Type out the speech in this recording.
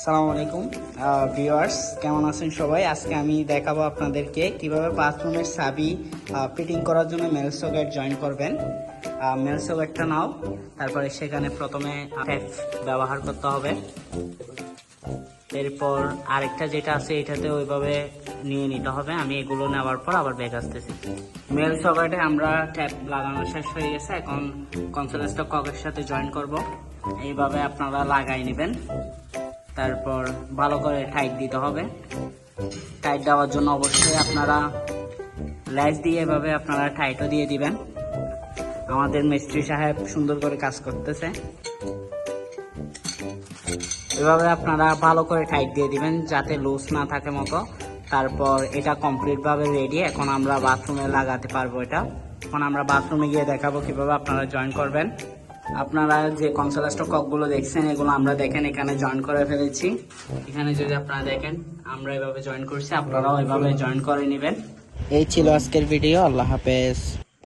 আসসালামু আলাইকুম। ভিউয়ার্স কেমন আছেন সবাই? আজকে আমি দেখাবো আপনাদেরকে কীভাবে বাথরুমের সাবি ফিটিং করার জন্য মেল সকেট জয়েন করবেন। মেল সকেটটা নাও, তারপরে সেখানে প্রথমে ট্যাপ ব্যবহার করতে হবে। এরপর আরেকটা যেটা আছে, এটাতে ওইভাবে নিয়ে নিতে হবে। আমি এগুলো নেওয়ার পর আবার ব্যাগ আসতেছি। মেল সকেটে আমরা ট্যাপ লাগানো শেষ হয়ে গেছে। এখন কনসোলেসটা ককের সাথে জয়েন করব। এইভাবে আপনারা লাগাই নেবেন। তারপর ভালো করে টাইট দিতে হবে। টাইট দেওয়ার জন্য অবশ্যই আপনারা ল্যাস দিয়ে এভাবে আপনারা টাইটও দিয়ে দিবেন। আমাদের মিস্ত্রি সাহেব সুন্দর করে কাজ করতেছে। এভাবে আপনারা ভালো করে টাইট দিয়ে দিবেন যাতে লুজ না থাকে মতো। তারপর এটা কমপ্লিট ভাবে রেডি এখন আমরা বাথরুমে লাগাতে পারব এটা। এখন আমরা বাথরুমে গিয়ে দেখাবো কীভাবে আপনারা জয়েন করবেন। আপনারা যে কনসোলাস্ট ককগুলো দেখছেন, এগুলো আমরা দেখেন, এখানে জয়েন করে ফেলেছি। এখানে যদি আপনারা দেখেন, আমরা এভাবে জয়েন করছি, আপনারাও এভাবে জয়েন করে নেবেন। এই ছিল আজকের ভিডিও আল্লাহ হাফেজ।